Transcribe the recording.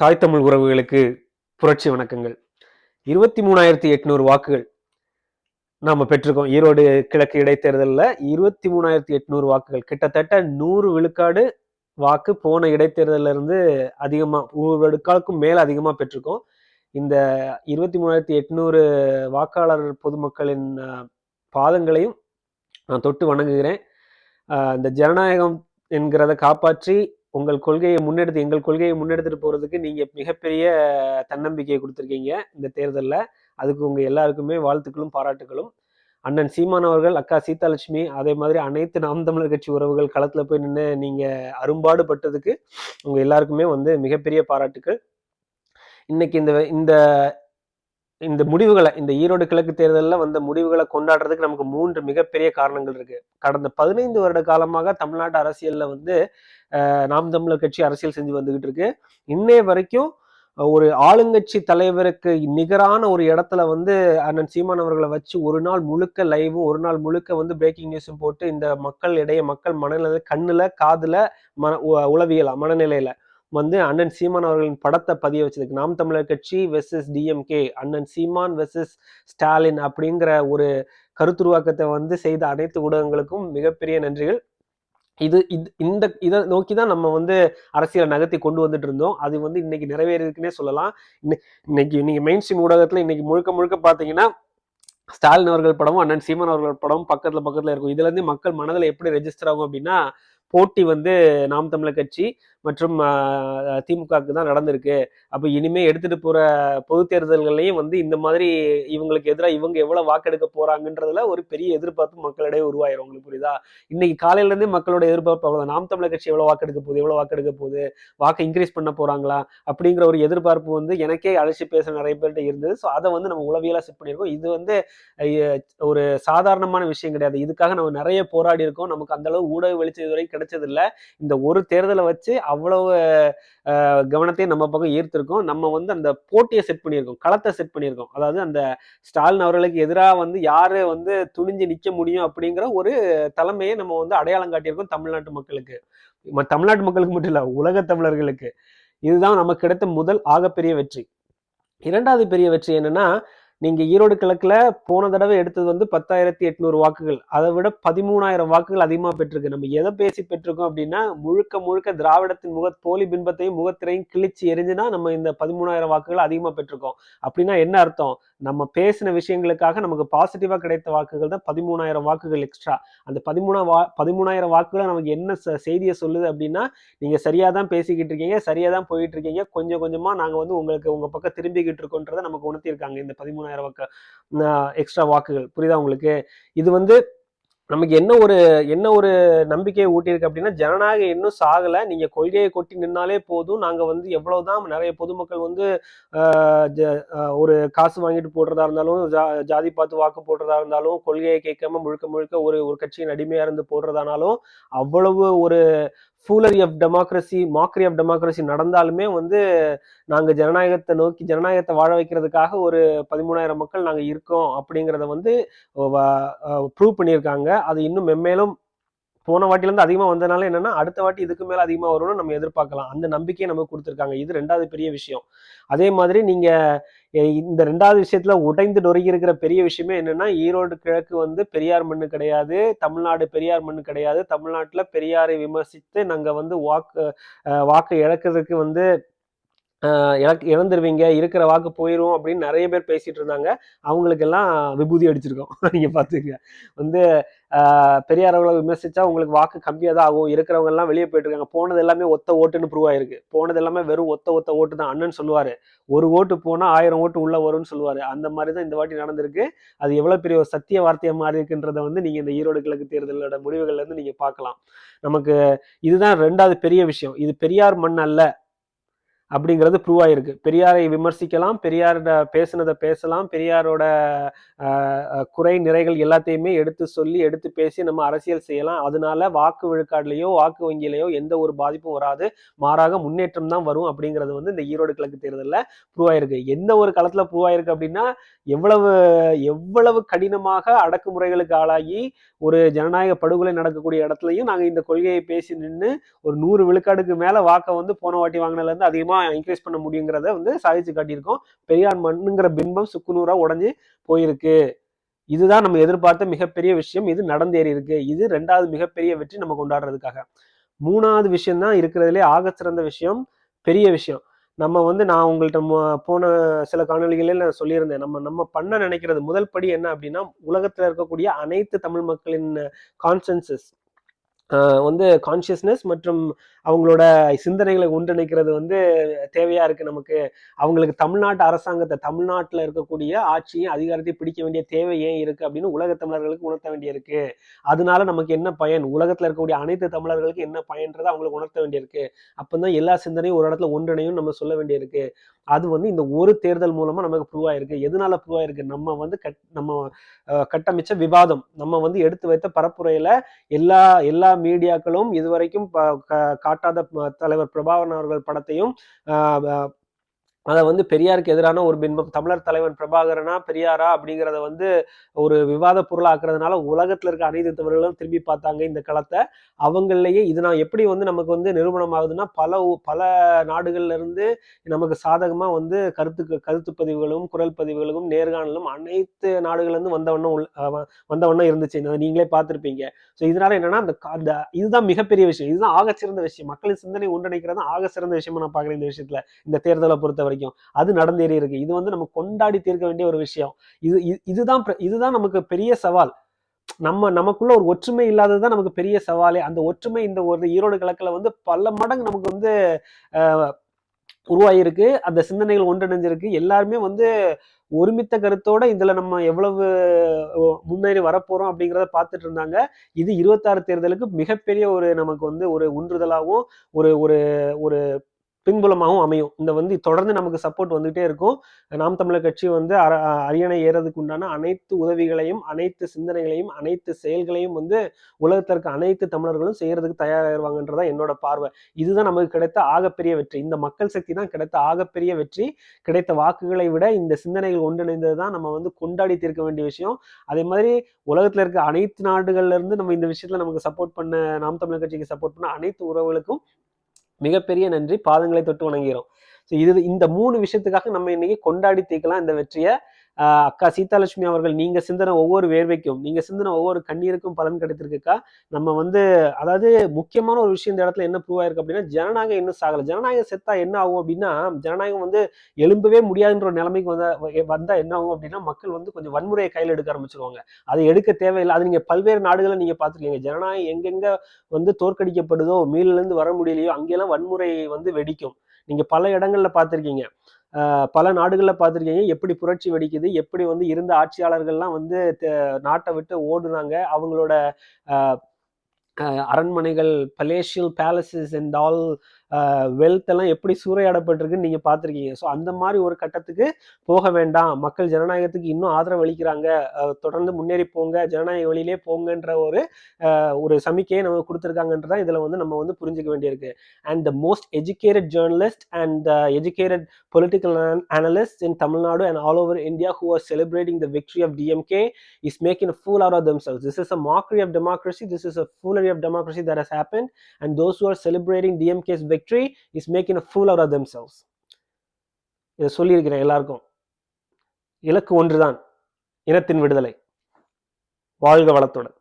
தாய் தமிழ் உறவுகளுக்கு புரட்சி வணக்கங்கள். இருபத்தி மூணாயிரத்தி எட்நூறு வாக்குகள் நாம் பெற்றிருக்கோம். ஈரோடு கிழக்கு இடைத்தேர்தலில் இருபத்தி மூணாயிரத்தி எட்நூறு வாக்குகள். கிட்டத்தட்ட நூறு விழுக்காடு வாக்கு போன இடைத்தேர்தலில் இருந்து அதிகமாக நூறு விழுக்காடுக்கும் மேல அதிகமாக பெற்றிருக்கோம். இந்த இருபத்தி மூணாயிரத்தி எட்நூறு வாக்காளர் பொதுமக்களின் பாதங்களையும் நான் தொட்டு வணங்குகிறேன். இந்த ஜனநாயகம் என்கிறத காப்பாற்றி உங்கள் கொள்கையை முன்னெடுத்து எங்கள் கொள்கையை முன்னெடுத்துட்டு போறதுக்கு நீங்க மிகப்பெரிய தன்னம்பிக்கையை கொடுத்துருக்கீங்க இந்த தேர்தலில். அதுக்கு உங்க எல்லாருக்குமே வாழ்த்துக்களும் பாராட்டுகளும் அண்ணன் சீமான் அவர்கள் அக்கா சீதாலட்சுமி அதே மாதிரி அனைத்து நாம் தமிழர் கட்சி உறவுகள் களத்துல போய் நின்று நீங்க அரும்பாடுபட்டதுக்கு உங்க எல்லாருக்குமே வந்து மிகப்பெரிய பாராட்டுக்கள். இன்னைக்கு இந்த இந்த இந்த முடிவுகளை இந்த ஈரோடு கிழக்கு தேர்தலில் வந்த முடிவுகளை கொண்டாடுறதுக்கு நமக்கு மூன்று மிகப்பெரிய காரணங்கள் இருக்கு. கடந்த பதினைந்து வருட காலமாக தமிழ்நாட்டு அரசியலில் வந்து நாம் தமிழர் கட்சி அரசியல் செஞ்சு வந்துகிட்டு இருக்கு. இன்னைய வரைக்கும் ஒரு ஆளுங்கட்சி தலைவருக்கு நிகரான ஒரு இடத்துல வந்து அண்ணன் சீமான் அவர்களை வச்சு ஒரு நாள் முழுக்க லைவும் ஒரு நாள் முழுக்க வந்து பிரேக்கிங் நியூஸும் போட்டு இந்த மக்கள் இடையே மக்கள் மனநிலை கண்ணுல காதுல மன உளவியலாம் உளவியலா மனநிலையில வந்து அண்ணன் சீமான் அவர்களின் படத்தை பதிய வச்சதுக்கு நாம் தமிழர் கட்சி வெர்சஸ் டிஎம்கே அண்ணன் சீமான் வெர்சஸ் ஸ்டாலின் அப்படிங்கிற ஒரு கருத்துருவாக்கத்தை வந்து செய்த அனைத்து ஊடகங்களுக்கும் மிகப்பெரிய நன்றிகள். இது இது இந்த இதை நோக்கி தான் நம்ம வந்து அரசியலை நகர்த்தி கொண்டு வந்துட்டு இருந்தோம் அது வந்து இன்னைக்கு நிறைவேறிருக்குன்னே சொல்லலாம். இன்னை- இன்னைக்கு நீங்க மெயின் ஸ்ட்ரீம் ஊடகத்துல இன்னைக்கு முழுக்க முழுக்க பாத்தீங்கன்னா ஸ்டாலின் அவர்கள் படமும் அண்ணன் சீமன் அவர்கள் படமும் பக்கத்துல பக்கத்துல இருக்கும். இதுல இருந்து மக்கள் மனதில் எப்படி ரெஜிஸ்டர் ஆகும் அப்படின்னா போட்டி வந்து நாம் தமிழர் கட்சி மற்றும் திமுகவுக்கு தான் நடந்திருக்கு. அப்போ இனிமே எடுத்துட்டு போற பொது தேர்தல்கள்லையும் வந்து இந்த மாதிரி இவங்களுக்கு எதிராக இவங்க எவ்வளவு வாக்கெடுக்க போறாங்கன்றதுல ஒரு பெரிய எதிர்பார்ப்பு மக்களிடையே உருவாயிரும். உங்களுக்கு புரியுதா? இன்னைக்கு காலையில இருந்தே மக்களோட எதிர்பார்ப்பு அவ்வளோ நாம் தமிழர் கட்சி எவ்வளவு வாக்கெடுக்க போகுது எவ்வளவு வாக்கெடுக்க போகுது? வாக்கை இன்க்ரீஸ் பண்ண போறாங்களா? அப்படிங்கிற ஒரு எதிர்பார்ப்பு வந்து எனக்கே அழைச்சி பேச நிறைய பேர்கிட்ட இருந்தது. ஸோ அதை வந்து நம்ம உளவியலா செட் பண்ணியிருக்கோம். இது வந்து ஒரு சாதாரணமான விஷயம் கிடையாது. இதுக்காக நம்ம நிறைய போராடி இருக்கோம். நமக்கு அந்த அளவு ஊடக வெளிச்சம் இதுவரை கிடைச்சது இந்த ஒரு தேர்தலை வச்சு அவ்வளவு கவனத்தையும் நம்ம பக்கம் ஈர்த்திருக்கோம். நம்ம வந்து அந்த போட்டியை செட் பண்ணியிருக்கோம். களத்தை செட் பண்ணியிருக்கோம். அதாவது அந்த ஸ்டாலின் அவர்களுக்கு எதிராக வந்து யார் வந்து துணிஞ்சு நிற்க முடியும் அப்படிங்கிற ஒரு தலைமையை நம்ம வந்து அடையாளம் காட்டியிருக்கோம் தமிழ்நாட்டு மக்களுக்கு. தமிழ்நாட்டு மக்களுக்கு மட்டும் இல்லை உலக தமிழர்களுக்கு. இதுதான் நமக்கு கிடைத்த முதல் ஆகப்பெரிய வெற்றி. இரண்டாவது பெரிய வெற்றி என்னன்னா நீங்க ஈரோடு கிழக்குல போன தடவை எடுத்தது வந்து பத்தாயிரத்தி எட்நூறு வாக்குகள். அதை விட பதிமூணாயிரம் வாக்குகள் அதிகமா பெற்றிருக்கு. நம்ம எதை பேசி பெற்றிருக்கோம் அப்படின்னா முழுக்க முழுக்க திராவிடத்தின் முக போலி பின்பத்தையும் முகத்திரையும் கிழிச்சு எரிஞ்சுனா நம்ம இந்த பதிமூணாயிரம் வாக்குகள் அதிகமா பெற்றிருக்கோம். அப்படின்னா என்ன அர்த்தம்? நம்ம பேசின விஷயங்களுக்காக நமக்கு பாசிட்டிவா கிடைத்த வாக்குகள் தான் பதிமூணாயிரம் வாக்குகள் எக்ஸ்ட்ரா அந்த பதிமூணா வா பதிமூணாயிரம் வாக்குகளை நமக்கு என்ன ச- செய்தியை சொல்லுது அப்படின்னா நீங்க சரியா தான் பேசிக்கிட்டு இருக்கீங்க சரியா தான் போயிட்டு இருக்கீங்க. கொஞ்சம் கொஞ்சமா நாங்க வந்து உங்களுக்கு உங்க பக்கம் திரும்பிக்கிட்டு இருக்கோன்றதை நமக்கு உணர்த்திருக்காங்க இந்த பதிமூணாயிரம் வாக்கு எக்ஸ்ட்ரா வாக்குகள். புரியுதா உங்களுக்கு? இது வந்து நமக்கு என்ன ஒரு என்ன ஒரு நம்பிக்கையை ஊட்டியிருக்கு அப்படின்னா ஜனநாயகம் இன்னும் சாகலை. நீங்க கொள்கையை கொட்டி நின்னாலே போதும். நாங்க வந்து எவ்வளவுதான் நிறைய பொதுமக்கள் வந்து ஆஹ், ஜ- ஒரு காசு வாங்கிட்டு போடுறதா இருந்தாலும் ஜா- ஜாதி பார்த்து வாக்கு போடுறதா இருந்தாலும் கொள்கையை கேட்காம முழுக்க முழுக்க ஒரு ஒரு கட்சியின் அடிமையாக இருந்து போடுறதானாலும் அவ்வளவு ஒரு foolery of democracy mockery of democracy நடந்தாலுமே வந்து நாங்கள் ஜனநாயகத்தை நோக்கி ஜனநாயகத்தை வாழ வைக்கிறதுக்காக ஒரு பதிமூணாயிரம் மக்கள் நாங்கள் இருக்கோம் அப்படிங்கிறத வந்து ப்ரூவ் பண்ணியிருக்காங்க. அது இன்னும் மென்மேலும் போன வாட்டிலேருந்து அதிகமாக வந்ததுனால வந்தனால என்னன்னா அடுத்த வாட்டி இதுக்கு மேலே அதிகமாக வரும்னு நம்ம எதிர்பார்க்கலாம். அந்த நம்பிக்கையை நமக்கு கொடுத்துருக்காங்க. இது ரெண்டாவது பெரிய விஷயம். அதே மாதிரி நீங்கள் இந்த ரெண்டாவது விஷயத்துல உடைந்து நொறுங்கி இருக்கிற பெரிய விஷயமே என்னன்னா ஈரோடு கிழக்கு வந்து பெரியார் மண்ணு கிடையாது தமிழ்நாடு பெரியார் மண்ணு கிடையாது. தமிழ்நாட்டில் பெரியாரை விமர்சித்து நாங்கள் வந்து வாக்கு வாக்கு இழக்கிறதுக்கு வந்து இழக் இழந்துருவீங்க இருக்கிற வாக்கு போயிடும் அப்படின்னு நிறைய பேர் பேசிட்டு இருந்தாங்க. அவங்களுக்கெல்லாம் விபூதி அடிச்சிருக்கோம். நீங்கள் பார்த்துங்க வந்து பெரிய பெரியார் அவர்களை உங்களுக்கு வாக்கு கம்மியாக தான் ஆகும். இருக்கிறவங்க எல்லாம் வெளியே போயிட்டு இருக்காங்க. போனது எல்லாமே ஒத்த ஓட்டுன்னு ப்ரூவ் ஆயிருக்கு. போனது எல்லாமே வெறும் ஒத்த ஒத்த ஓட்டு தான். அண்ணன் சொல்லுவார் ஒரு ஓட்டு போனால் ஆயிரம் ஓட்டு உள்ள வரும்னு சொல்லுவார். அந்த மாதிரி தான் இந்த வாட்டி நடந்திருக்கு. அது எவ்வளோ பெரிய ஒரு சத்திய வார்த்தையாக மாறி இருக்குன்றதை வந்து நீங்கள் இந்த ஈரோடு கிழக்கு தேர்தலோட முடிவுகள்லேருந்து நீங்கள் பார்க்கலாம். நமக்கு இதுதான் ரெண்டாவது பெரிய விஷயம். இது பெரியார் மண் அல்ல. அப்படிங்கிறது ப்ரூவ் ஆயிருக்கு. பெரியாரை விமர்சிக்கலாம் பெரியாரோட பேசுனதை பேசலாம் பெரியாரோட குறை நிறைகள் எல்லாத்தையுமே எடுத்து சொல்லி எடுத்து பேசி நம்ம அரசியல் செய்யலாம். அதனால வாக்கு விழுக்காடுலேயோ வாக்கு வங்கியிலையோ எந்த ஒரு பாதிப்பும் வராது. மாறாக முன்னேற்றம் தான் வரும் அப்படிங்கிறது வந்து இந்த ஈரோடு கிழக்கு தேர்தலில் ப்ரூவ் ஆயிருக்கு. எந்த ஒரு களத்தில் ப்ரூவ் ஆயிருக்கு அப்படின்னா எவ்வளவு எவ்வளவு கடினமாக அடக்குமுறைகளுக்கு ஆளாகி ஒரு ஜனநாயக படுகொலை நடக்கக்கூடிய இடத்துலையும் நாங்கள் இந்த கொள்கையை பேசி நின்று ஒரு நூறு விழுக்காடுக்கு மேலே வாக்கை வந்து போன வாட்டி வாங்கினதுலேருந்து அதிகமாக அதிகமா இன்க்ரீஸ் பண்ண முடியுங்கிறத வந்து சாதிச்சு காட்டியிருக்கோம். பெரியார் மண்ணுங்கிற பிம்பம் சுக்குநூறா உடஞ்சி போயிருக்கு. இதுதான் நம்ம எதிர்பார்த்த மிகப்பெரிய விஷயம். இது நடந்தேறி இருக்கு. இது ரெண்டாவது மிகப்பெரிய வெற்றி நம்ம கொண்டாடுறதுக்காக. மூணாவது விஷயம் தான் இருக்கிறதுலே ஆக சிறந்த விஷயம் பெரிய விஷயம். நம்ம வந்து நான் உங்கள்கிட்ட போன சில காணொலிகளில் நான் சொல்லியிருந்தேன். நம்ம நம்ம பண்ண நினைக்கிறது முதல் படி என்ன அப்படின்னா உலகத்துல இருக்கக்கூடிய அனைத்து தமிழ் மக்களின் கான்சென்சஸ் வந்து கான்ஷியஸ்னஸ் மற்றும் அவங்களோட சிந்தனைகளை ஒன்றிணைக்கிறது வந்து தேவையா இருக்கு நமக்கு. அவங்களுக்கு தமிழ்நாட்டு அரசாங்கத்தை தமிழ்நாட்டில் இருக்கக்கூடிய ஆட்சியும் அதிகாரத்தையும் பிடிக்க வேண்டிய தேவை ஏன் இருக்கு அப்படின்னு உலக தமிழர்களுக்கு உணர்த்த வேண்டியிருக்கு. அதனால நமக்கு என்ன பயன்? உலகத்தில் இருக்கக்கூடிய அனைத்து தமிழர்களுக்கு என்ன பயன்றதை அவங்களுக்கு உணர்த்த வேண்டியிருக்கு. அப்பதான் எல்லா சிந்தனையும் ஒரு இடத்துல ஒன்றிணையும் நம்ம சொல்ல வேண்டியிருக்கு. அது வந்து இந்த ஒரு தேர்தல் மூலமா நமக்கு ப்ரூவ் ஆயிருக்கு. எதனால ப்ரூவ் ஆயிருக்கு? நம்ம வந்து கட் நம்ம கட்டமைச்ச விவாதம் நம்ம வந்து எடுத்து வைத்த பரப்புரையில எல்லா எல்லா மீடியாக்களும் இதுவரைக்கும் காட்டாத தலைவர் பிரபாகரன் அவர்கள் படத்தையும் அதை வந்து பெரியாருக்கு எதிரான ஒரு பின்பம் தமிழர் தலைவன் பிரபாகரனா பெரியாரா அப்படிங்கிறத வந்து ஒரு விவாத பொருளாக்குறதுனால உலகத்தில் இருக்க அனைத்து தமிழர்களும் திரும்பி பார்த்தாங்க இந்த களத்தை அவங்களையே இது நான் எப்படி வந்து நமக்கு வந்து நிரூபணம் ஆகுதுன்னா பல பல நாடுகள்ல இருந்து நமக்கு சாதகமாக வந்து கருத்து கருத்து பதிவுகளும் குரல் பதிவுகளும் நேர்காணலும் அனைத்து நாடுகள்லேருந்து வந்தவண்ணம் வந்தவண்ணம் இருந்துச்சு. நீங்களே பார்த்துருப்பீங்க. ஸோ இதனால என்னன்னா அந்த அந்த இதுதான் மிகப்பெரிய விஷயம். இதுதான் ஆக சிறந்த விஷயம். மக்களின் சிந்தனை ஒன்றிணைக்கிறது ஆக சிறந்த விஷயமா நான் பார்க்குறேன் இந்த விஷயத்துல இந்த தேர்தலை பொறுத்த வரைக்கும் வரைக்கும் அது நடந்தேறி இருக்கு. இது வந்து நம்ம கொண்டாடி தீர்க்க வேண்டிய ஒரு விஷயம். இது இதுதான் இதுதான் நமக்கு பெரிய சவால். நம்ம நமக்குள்ள ஒரு ஒற்றுமை இல்லாதது தான் நமக்கு பெரிய சவாலே. அந்த ஒற்றுமை இந்த ஒரு ஈரோடு கிழக்கில் வந்து பல மடங்கு நமக்கு வந்து உருவாகியிருக்கு அந்த சிந்தனைகள் ஒன்றிணைஞ்சிருக்கு. எல்லாருமே வந்து ஒருமித்த கருத்தோட இதுல நம்ம எவ்வளவு முன்னேறி வரப்போறோம் அப்படிங்கிறத பார்த்துட்டு இருந்தாங்க. இது இருபத்தாறு தேர்தலுக்கு மிகப்பெரிய ஒரு நமக்கு வந்து ஒரு உந்துதலாகவும் ஒரு ஒரு ஒரு பின்புலமாகவும் அமையும். இந்த வந்து தொடர்ந்து நமக்கு சப்போர்ட் வந்துகிட்டே இருக்கும். நாம் தமிழர் கட்சி வந்து அரியணை ஏறதுக்கு உண்டான அனைத்து உதவிகளையும் அனைத்து சிந்தனைகளையும் அனைத்து செயல்களையும் வந்து உலகத்திற்கு அனைத்து தமிழர்களும் செய்யறதுக்கு தயாராகிடுவாங்கன்றதா என்னோட பார்வை. இதுதான் நமக்கு கிடைத்த ஆகப்பெரிய வெற்றி. இந்த மக்கள் சக்தி தான் கிடைத்த ஆகப்பெரிய வெற்றி. கிடைத்த வாக்குகளை விட இந்த சிந்தனைகள் ஒன்றிணைந்தது தான் நம்ம வந்து கொண்டாடி தீர்க்க வேண்டிய விஷயம். அதே மாதிரி உலகத்தில் இருக்க அனைத்து நாடுகள்ல இருந்து நம்ம இந்த விஷயத்துல நமக்கு சப்போர்ட் பண்ண நாம் தமிழர் கட்சிக்கு சப்போர்ட் பண்ண அனைத்து உறவுகளுக்கும் மிகப்பெரிய நன்றி. பாதங்களை தொட்டு வணங்குகிறோம். ஸோ இது இந்த மூணு விஷயத்துக்காக நம்ம இன்னைக்கு கொண்டாடி தீர்க்கலாம் இந்த வெற்றியை. அக்கா சீதாலட்சுமி அவர்கள் நீங்க சிந்தன ஒவ்வொரு வேர்வைக்கும் நீங்க சிந்தன ஒவ்வொரு கண்ணீருக்கும் பலன் கிடைத்திருக்குக்கா? நம்ம வந்து அதாவது முக்கியமான ஒரு விஷயம் இந்த இடத்துல என்ன ப்ரூவ் ஆயிருக்கு அப்படின்னா ஜனநாயகம் இன்னும் சாகல. ஜனநாயகம் செத்தா என்ன ஆகும் அப்படின்னா ஜனநாயகம் வந்து எழும்பவே முடியாதுன்ற ஒரு நிலைமைக்கு வந்தா வந்தா என்ன ஆகும் அப்படின்னா மக்கள் வந்து கொஞ்சம் வன்முறையை கையில் எடுக்க ஆரம்பிச்சிருவாங்க. அதை எடுக்க தேவையில்லை. அது நீங்க பல்வேறு நாடுகளை நீங்க பார்த்துருக்கீங்க. ஜனநாயகம் எங்கெங்க வந்து தோற்கடிக்கப்படுதோ மீளிலிருந்து வர முடியலையோ அங்கெல்லாம் வன்முறை வந்து வெடிக்கும். நீங்க பல இடங்கள்ல பார்த்துருக்கீங்க. பல நாடுகளில் பார்த்துருக்கீங்க. எப்படி புரட்சி வெடிக்குது? எப்படி வந்து இருந்த ஆட்சியாளர்கள்லாம் வந்து நாட்டை விட்டு ஓடுனாங்க? அவங்களோட அரண்மனைகள் palatial palaces and all wealth எல்லாம் எப்படி சூறையாடப்பட்டிருக்குன்னு நீங்க பார்த்துருக்கீங்க. ஸோ அந்த மாதிரி ஒரு கட்டத்துக்கு போக வேண்டாம். மக்கள் ஜனநாயகத்துக்கு இன்னும் ஆதரவு அளிக்கிறாங்க. தொடர்ந்து முன்னேறி போங்க. ஜனநாயக வழியிலே போங்கன்ற ஒரு ஒரு சமிக்கையை நம்ம கொடுத்துருக்காங்கன்றதான் இதுல வந்து நம்ம வந்து புரிஞ்சுக்க வேண்டியிருக்கு. And the most educated journalist and educated political analyst in Tamil Nadu and all over India who are celebrating the victory of DMK is making a fool are of themselves this is a mockery of democracy this is a foolery of democracy that has happen and those who are celebrating DMK's victory is making a fool out of themselves. இதை சொல்லியிருக்கிறேன் எல்லாருக்கும் இலக்கு ஒன்றுதான் இனத்தின் விடுதலை. வாழ்க வளத்துடன்.